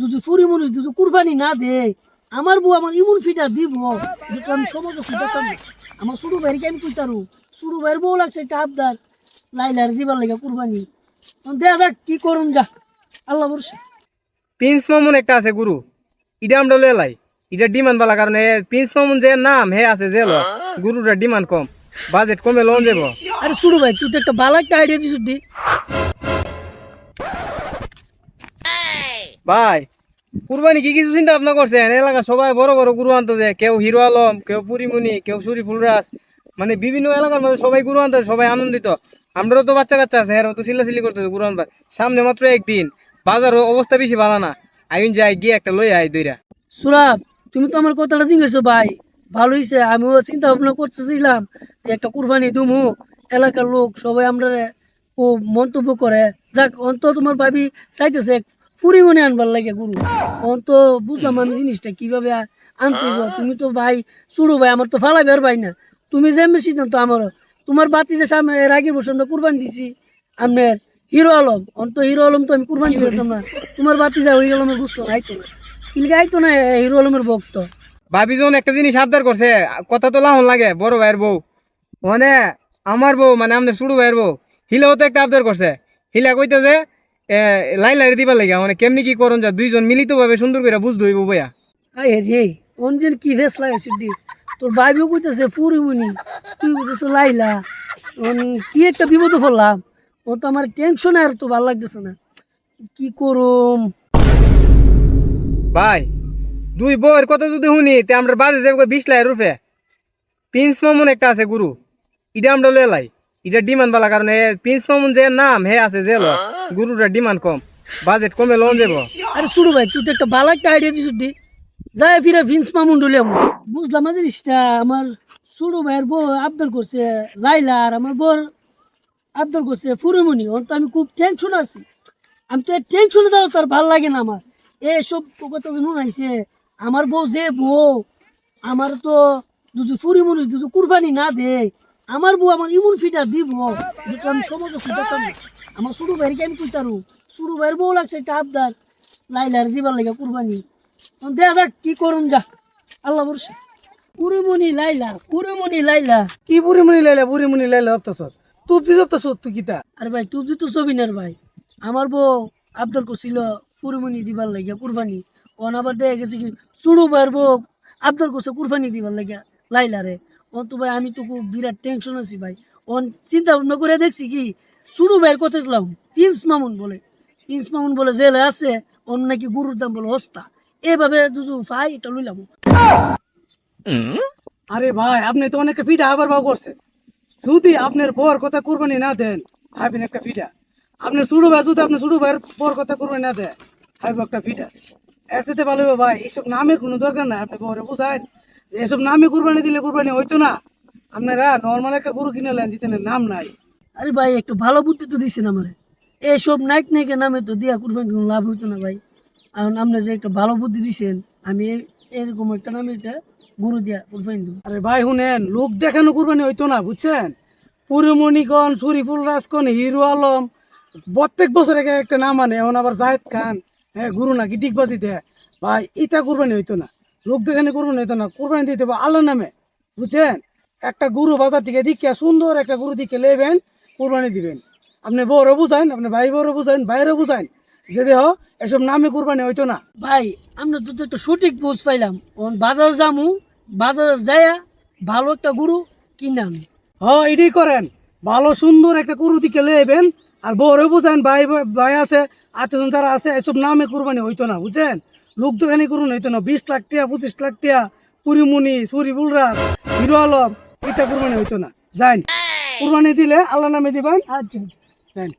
যদি ফুরি মুড়ি যদি কুরবানি না দে আমার বউ আমার ইমুন ফিটা দিব যেটা আমি সমাজে খুঁজাতাম আমার ছোট ভাইকে আমি কইতারু? ছোট ভাইয়ের বউ লাগছে একটা আবদার লাইলার দিবার লাগে কুরবানি। দেখা যাক কি করুন যা। আল্লাহ বর্ষা প্রিন্স মামুন একটা আছে গুরু ইটা আমরা লাই। এটা ডিমান্ড বালা কারণে প্রিন্স মামুন যে নাম হে আছে যে ল গুরুটার ডিমান্ড কম বাজেট কমে লোন যাব আরে ছোট ভাই তুই তো একটা ভালো একটা আইডিয়া দিস ভাই, কুরবানি কি কিছু চিন্তা ভাবনা করছেন? এলাকা সবাই বড় বড় গুরু আনতে যায়। কেউ হিরো আলম, কেউ পুরিমুনি কেউ সুরি ফুলরাজ। মানে বিভিন্ন এলাকার মধ্যে সবাই গুরু আনতে সবাই আনন্দিত। আমরাও তো বাচ্চা কাচ্চা আছে, এরাও তো চিল্লাচিল্লি করতেছে গুরু আনবার। সামনে মাত্র একদিন। বাজার অবস্থা বেশি ভালো না। আইন যাই গিয়ে একটা লই আই দইরা। সুরাব, তুমি তো আমার কথাটা জিজ্ঞেসো ভাই। ভালো হয়েছে আমিও চিন্তা ভাবনা করতেছিলাম যে একটা কুরবানি দুমু। এলাকার লোক সবাই আমরা ও মন্তব্য করে। যাক অন্ত তোমার ভাবি চাইতেছে ফুরি মনে আনবার লাগে গুরু। অন্ত বুঝলাম আমি জিনিসটা কীভাবে আনতে তুমি তো ভাই, শুরু ভাই, আমার তো ফালা বের ভাই না। তুমি যে সিদ্ধান্ত আমার, তোমার বাতি যে সামনে এর আগের বছর আমরা কুরবানি দিছি, আপনার হিরো আলম। অন্ত হিরো আলম তো আমি কুরবানি দিতাম না তোমার বাতি যা হিরো আলমের বুঝতো না আইতো না। কিলকে আইতো না হিরো আলমের ভক্ত? ভাবি যখন একটা জিনিস আবদার করছে, কথা তো লাহন লাগে, বড় ভাইয়ের বউ। মানে আমার বউ মানে আমাদের শুরু ভাইয়ের বউ, হিলাও তো একটা আবদার করছে। হিলা কইতে যে লাই লাই দিবার লাগে মানে কেমনি কি করন যা দুইজন মিলিত ভাবে সুন্দর করে বুঝতে হইব বইয়া। আই রে অঞ্জন কি ভেস লাগাইছিস দি তোর ভাইও কইতেছে ফুরিমুনি তুই কইতেছ লাইলা। অন কি একটা বিপদে পড়লাম। ও তো আমার টেনশন আর তো ভালো লাগতেছে না। কি করুম? ভাই দুই বউয়ের কথা যদি শুনি তে আমরা বাজে যাব বিশ লাখ রুপে প্রিন্স মামুন একটা আছে গুরু। ইটা আমরা লাই। এটা ডিমান্ড বালা কারণে প্রিন্স মামুন যে নাম হে আছে যে গুরুটা ডিমান্ড কম বাজেট কমে লোন যাব আরে শুরু ভাই তুই তো একটা ভালো একটা আইডিয়া দিস দি। যাই ফিরে ভিন্স মামুন ডলিয়াম বুঝলাম না জিনিসটা আমার ছোট ভাইয়ের বউ আবদার করছে লাইলা আর আমার বউর আবদার করছে ফুরিমুনি ওর তো আমি খুব টেনশন আছি। আমি তো টেনশনে যাওয়া তার ভালো লাগে না আমার। এসব কথা শুনাইছে আমার বউ যে বউ আমার তো যদি ফুরিমুনি যদি কুরবানি না দে আমার বউ আমার ইমুন ফিটা দিব যেটা আমি সমাজে খুঁজাতাম না। আমার ছোট ভাইকে আমি কইতারু ছোট ভাইয়ের বউ লাগছে একটা আবদার। লাইলার দিবার লাগে কুরবানি। দেখা যাক কি করুন যা। আল্লাহ বর্ষা পুরিমণি লাইলা পুরিমণি লাইলা। কি বুড়িমুনি লাইলা বুড়িমুনি লাইলা হপ্তাছ তুপ দি হপ্তাছ তুই কিতা? আরে ভাই তুই তো ছবিনার ভাই। আমার বউ আবদার করছিল কুরবানি দিবার লাগিয়া কুরবানি। ওন আবার দেখা গেছে কি চুড়ু ভাইয়ের বউ আবদার করছে কুরবানি দিবার লাগিয়া লাইলা রে ওন তো ভাই, আমি তো খুব বিরাট টেনশন আছি ভাই। ওন চিন্তা ভাবনা করে দেখছি কি দিলাম, প্রিন্স মামুন বলে। প্রিন্স মামুন বলে, জেলে আছে ওন নাকি দাম বলে হস্তা এভাবে ভাই, এটা লইলাম। আরে ভাই, আপনি তো অনেক পিঠা আবার বাউ করছেন। যদি আপনার বর কথা কুরবানি না দেন হাইবেন একটা পিঠা। আপনার শুরু ভাই, যদি আপনার শুরু ভাইয়ের বর কথা কুরবানি না দেয়, হাইব একটা পিঠা। এর ভালো ভাই, এইসব নামের কোনো দরকার নাই, আপনি বরে বুঝায় এসব নামে কুরবানি দিলে কুরবানি হইতো না। আপনারা নর্মাল একটা গরু কিনে নেন জিতেন নাম নাই। আরে ভাই একটু ভালো বুদ্ধি তো দিচ্ছেন আমারে। এসব নাইক নাইকের নামে তো দিয়া কুরবানি কোনো লাভ হইতো না ভাই। কারণ আপনি যে একটা ভালো বুদ্ধি দিছেন আমি এরকম একটা নামে এটা গুরু দিয়া কুরবানি দেবো। আরে ভাই শুনেন লোক দেখানো কুরবানি হইতো না বুঝছেন? পুরমণিকন শরীফুল রাজকন হিরো আলম প্রত্যেক বছর এক একটা নাম আনে। এখন আবার জাহেদ খান হ্যাঁ গুরু নাকি ডিগবাজি দেয়। ভাই এটা কুরবানি হইতো না। লোক দেখানো কুরবানি হইতো না কুরবানি দিতে হবে আল্লাহ নামে বুঝছেন? একটা গুরু বাজার থেকে দিকে সুন্দর একটা গুরু দিকে লেবেন কুরবানি দিবেন। আপনি বউরও বুঝাইন আপনি ভাই বউরও বুঝাইন ভাইয়েরও বুঝাইন যে দেহ এসব নামে কুরবানি হইতো না। ভাই আমরা তো তো একটা সঠিক বুঝ পাইলাম ওন বাজার যামু বাজার যাইয়া ভালো একটা গুরু কিনে আনু। হ এটাই করেন। ভালো সুন্দর একটা গরু দিকে লেবেন আর বউরে বুঝেন ভাই ভাই আছে আত্মীয় যারা আছে এসব নামে কুরবানি হইতো না বুঝছেন? লোক দোকানি করুন হইতো না বিশ লাখ টিয়া পঁচিশ লাখ টিয়া পুরিমুনি সুরি বুলরাজ হিরো আলম এটা কুরবানি হইতো না। যাইন কুরবানি দিলে আল্লাহ নামে দিবেন। আচ্ছা। যাইন।